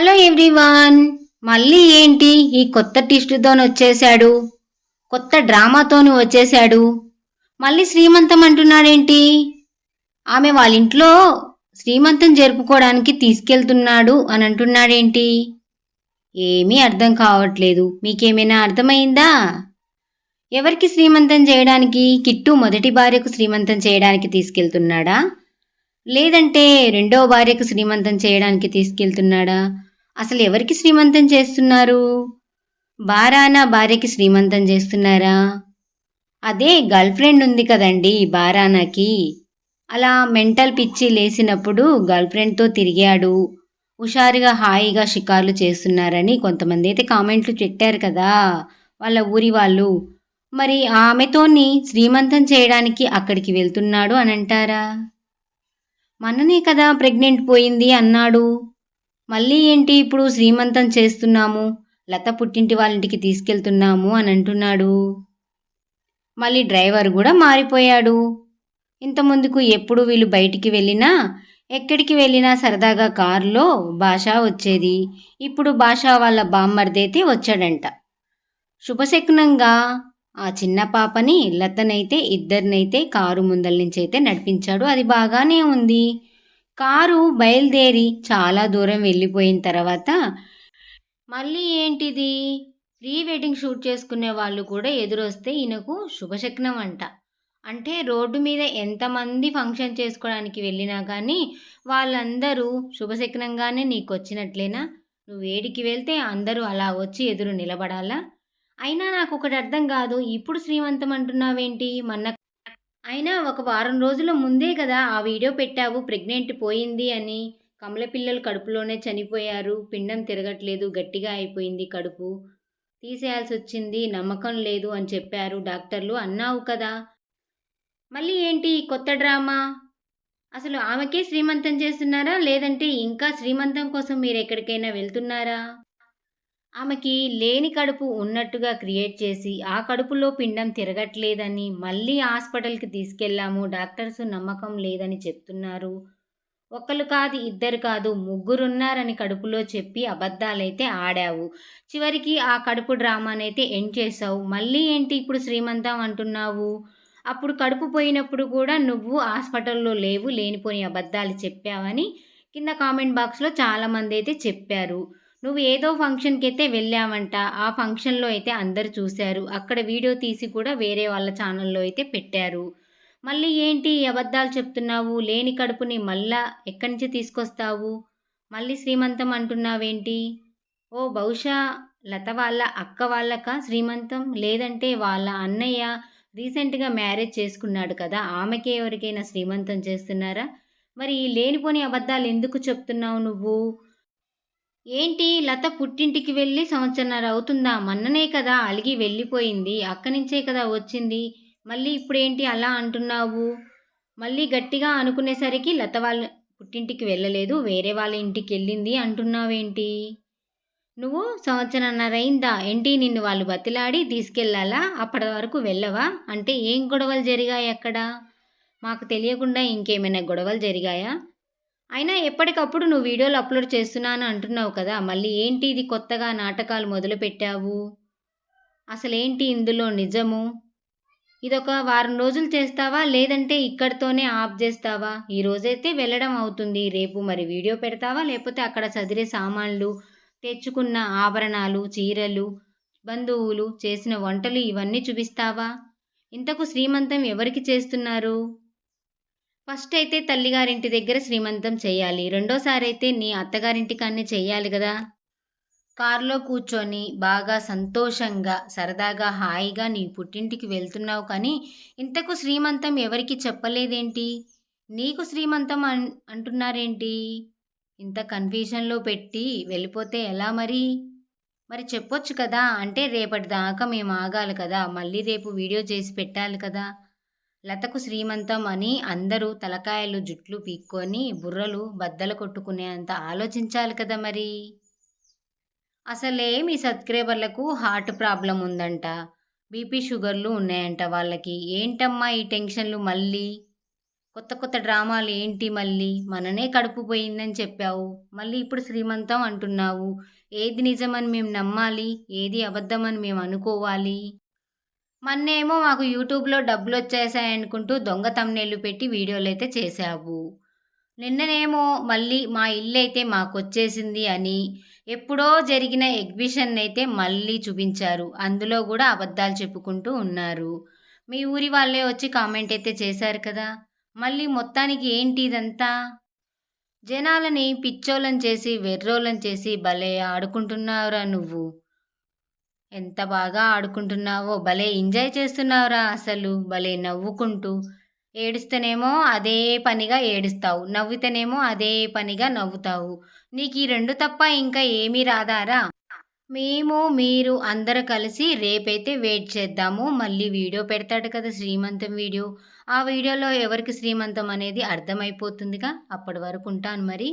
Hello everyone. మళ్ళీ ఏంటి ఈ కొత్త టిస్టుతోని వచ్చేసాడు కొత్త డ్రామాతోని వచ్చేసాడు మళ్ళీ శ్రీమంతం అంటున్నాడేంటి? ఆమె వాళ్ళ ఇంట్లో శ్రీమంతం జరుపుకోవడానికి తీసుకెళ్తున్నాడు అని అంటున్నాడేంటి? ఏమీ అర్థం కావట్లేదు. మీకేమైనా అర్థమైందా? ఎవరికి శ్రీమంతం చేయడానికి కిట్టు మొదటి భార్యకు శ్రీమంతం చేయడానికి తీసుకెళ్తున్నాడా? లేదంటే రెండో భార్యకు శ్రీమంతం చేయడానికి తీసుకెళ్తున్నాడా? అసలు ఎవరికి శ్రీమంతం చేస్తున్నారు? బారానా భార్యకి శ్రీమంతం చేస్తున్నారా? అదే గర్ల్ ఫ్రెండ్ ఉంది కదండి బారానాకి. అలా మెంటల్ పిచ్చి లేసినప్పుడు గర్ల్ ఫ్రెండ్తో తిరిగాడు. హుషారుగా హాయిగా షికార్లు చేస్తున్నారని కొంతమంది అయితే కామెంట్లు పెట్టారు కదా వాళ్ళ ఊరి వాళ్ళు. మరి ఆమెతోని శ్రీమంతం చేయడానికి అక్కడికి వెళ్తున్నాడు అని అంటారా మననే కదా ప్రెగ్నెంట్ పోయింది అన్నాడు. మళ్ళీ ఏంటి ఇప్పుడు శ్రీమంతం చేస్తున్నాము? లత పుట్టింటి వాళ్ళ ఇంటికి తీసుకెళ్తున్నాము అని అంటున్నాడు. మళ్ళీ డ్రైవర్ కూడా మారిపోయాడు. ఇంత ముందుకు ఎప్పుడు వీళ్ళు బయటికి వెళ్ళినా ఎక్కడికి వెళ్ళినా సరదాగా కారులో భాష వచ్చేది. ఇప్పుడు భాష వాళ్ళ బామ్మర్దైతే వచ్చాడంట. శుభశకునంగా ఆ చిన్న పాపని లతనైతే ఇద్దరినైతే కారు ముందల నుంచి అయితే నడిపించాడు. అది బాగానే ఉంది. కారు బయలుదేరి చాలా దూరం వెళ్ళిపోయిన తర్వాత మళ్ళీ ఏంటిది? ప్రీ వెడ్డింగ్ షూట్ చేసుకునే వాళ్ళు కూడా ఎదురొస్తే ఈయనకు శుభశకునం అంట. అంటే రోడ్డు మీద ఎంతమంది ఫంక్షన్ చేసుకోవడానికి వెళ్ళినా కానీ వాళ్ళందరూ శుభశకునంగానే నీకు వచ్చినట్లేనా నువ్వు వేడికి వెళ్తే అందరూ అలా వచ్చి ఎదురు నిలబడాలా? అయినా నాకు ఒకటి అర్థం కాదు ఇప్పుడు శ్రీమంతం అంటున్నావేంటి? మొన్న అయినా ఒక వారం రోజుల ముందే కదా ఆ వీడియో పెట్టావు ప్రెగ్నెంట్ పోయింది అని. కమల పిల్లలు కడుపులోనే చనిపోయారు. పిండం తిరగట్లేదు గట్టిగా అయిపోయింది కడుపు. తీసేయాల్సి వచ్చింది నమ్మకం లేదు అని చెప్పారు డాక్టర్లు. అన్నావు కదా. మళ్ళీ ఏంటి కొత్త డ్రామా? అసలు ఆమెకే శ్రీమంతం చేస్తున్నారా? లేదంటే ఇంకా శ్రీమంతం కోసం మీరు ఎక్కడికైనా వెళ్తున్నారా? ఆమెకి లేని కడుపు ఉన్నట్టుగా క్రియేట్ చేసి ఆ కడుపులో పిండం తిరగట్లేదని మళ్ళీ హాస్పిటల్కి తీసుకెళ్ళాము డాక్టర్స్ నమ్మకం లేదని చెప్తున్నారు. ఒకరు కాదు ఇద్దరు కాదు ముగ్గురున్నారని కడుపులో చెప్పి అబద్ధాలైతే ఆడావు. చివరికి ఆ కడుపు డ్రామానైతే ఎండ్ చేసావు మళ్ళీ ఏంటి ఇప్పుడు శ్రీమంతం అంటున్నావు? అప్పుడు కడుపు పోయినప్పుడు కూడా నువ్వు హాస్పిటల్లో లేవు లేనిపోని అబద్ధాలు చెప్పావని కింద కామెంట్ బాక్స్లో చాలామంది అయితే చెప్పారు. నువ్వు ఏదో ఫంక్షన్కి అయితే వెళ్ళావంట ఆ ఫంక్షన్లో అయితే అందరు చూశారు. అక్కడ వీడియో తీసి కూడా వేరే వాళ్ళ ఛానల్లో అయితే పెట్టారు. మళ్ళీ ఏంటి అబద్ధాలు చెప్తున్నావు? లేని కడుపుని మళ్ళా ఎక్కడి నుంచి తీసుకొస్తావు? మళ్ళీ శ్రీమంతం అంటున్నావేంటి? ఓ బహుశా లత వాళ్ళ అక్క వాళ్ళక శ్రీమంతం? లేదంటే వాళ్ళ అన్నయ్య రీసెంట్గా మ్యారేజ్ చేసుకున్నాడు కదా ఆమెకే ఎవరికైనా శ్రీమంతం చేస్తున్నారా? మరి ఈ లేనిపోని అబద్ధాలు ఎందుకు చెప్తున్నావు నువ్వు? ఏంటి లత పుట్టింటికి వెళ్ళి సంవత్సరన్నర అవుతుందా? మొన్ననే కదా అలిగి వెళ్ళిపోయింది. అక్కడి నుంచే కదా వచ్చింది. మళ్ళీ ఇప్పుడేంటి అలా అంటున్నావు? మళ్ళీ గట్టిగా అనుకునేసరికి లత వాళ్ళ పుట్టింటికి వెళ్ళలేదు. వేరే వాళ్ళ ఇంటికి వెళ్ళింది అంటున్నావేంటి? నువ్వు సంవత్సరన్నర అయిందా ఏంటి నిన్ను వాళ్ళు బతిలాడి తీసుకెళ్ళాలా? అప్పటి వరకు వెళ్ళవా? అంటే ఏం గొడవలు జరిగాయి అక్కడ? మాకు తెలియకుండా ఇంకేమైనా గొడవలు జరిగాయా? అయినా ఎప్పటికప్పుడు నువ్వు వీడియోలు అప్లోడ్ చేస్తున్నాను అంటున్నావు కదా మళ్ళీ ఏంటి ఇది కొత్తగా నాటకాలు మొదలుపెట్టావు? అసలేంటి ఇందులో నిజము? ఇదొక వారం రోజులు చేస్తావా లేదంటే ఇక్కడితోనే ఆఫ్ చేస్తావా? ఈ రోజైతే వెళ్ళడం అవుతుంది రేపు మరి వీడియో పెడతావా లేకపోతే అక్కడ చదిరే సామాన్లు తెచ్చుకున్న ఆభరణాలు చీరలు బంధువులు చేసిన వంటలు ఇవన్నీ చూపిస్తావా? ఇంతకు శ్రీమంతం ఎవరికి చేస్తున్నారు? ఫస్ట్ అయితే తల్లిగారింటి దగ్గర శ్రీమంతం చేయాలి. రెండోసారి అయితే నీ అత్తగారింటి కాన్ని చెయ్యాలి కదా కారులో కూర్చొని బాగా సంతోషంగా సరదాగా హాయిగా నీ పుట్టింటికి వెళ్తున్నావు కానీ ఇంతకు శ్రీమంతం ఎవరికి చెప్పలేదేంటి? నీకు శ్రీమంతం అన్ అంటున్నారేంటి? ఇంత కన్ఫ్యూషన్లో పెట్టి వెళ్ళిపోతే ఎలా మరి? మరి చెప్పొచ్చు కదా అంటే రేపటి దాకా మేము ఆగాలి కదా మళ్ళీ రేపు వీడియో చేసి పెట్టాలి కదా. లతకు శ్రీమంతం అని అందరూ తలకాయలు జుట్లు పీక్కొని బుర్రలు బద్దలు కొట్టుకునే అంత ఆలోచించాలి కదా మరి? అసలే మీ సబ్స్క్రైబర్లకు హార్ట్ ప్రాబ్లం ఉందంట? బీపీ షుగర్లు ఉన్నాయంట వాళ్ళకి. ఏంటమ్మా ఈ టెన్షన్లు మళ్ళీ? కొత్త కొత్త డ్రామాలు ఏంటి మళ్ళీ? మననే కడుపు పోయిందని చెప్పావు. మళ్ళీ ఇప్పుడు శ్రీమంతం అంటున్నావు. ఏది నిజమని మేము నమ్మాలి? ఏది అబద్ధమని మేము అనుకోవాలి? మొన్నేమో మాకు యూట్యూబ్లో డబ్బులు వచ్చేసాయనుకుంటూ దొంగ తమ్నేళ్ళు పెట్టి వీడియోలు అయితే చేశావు. నిన్ననేమో మళ్ళీ మా ఇల్లు అయితే మాకు వచ్చేసింది అని ఎప్పుడో జరిగిన ఎగ్జిబిషన్ అయితే మళ్ళీ చూపించారు. అందులో కూడా అబద్ధాలు చెప్పుకుంటూ ఉన్నారు. మీ ఊరి వాళ్ళే వచ్చి కామెంట్ అయితే చేశారు కదా? మళ్ళీ మొత్తానికి ఏంటి ఇదంతా? జనాలని పిచ్చోళ్ళని చేసి వెర్రోళ్ళని చేసి భలే ఆడుకుంటున్నావురా నువ్వు. ఎంత బాగా ఆడుకుంటున్నావో భలే ఎంజాయ్ చేస్తున్నావురా అసలు భలే నవ్వుకుంటూ. ఏడుస్తేనేమో అదే పనిగా ఏడుస్తావు నవ్వితేనేమో అదే పనిగా నవ్వుతావు. నీకు ఈ రెండు తప్ప ఇంకా ఏమీ రాదారా? మేము మీరు అందరు కలిసి రేపైతే వెయిట్ చేద్దాము. మళ్ళీ వీడియో పెడతాడు కదా శ్రీమంతం వీడియో. ఆ వీడియోలో ఎవరికి శ్రీమంతం అనేది అర్థమైపోతుందిగా? అప్పటి వరకు ఉంటాను మరి.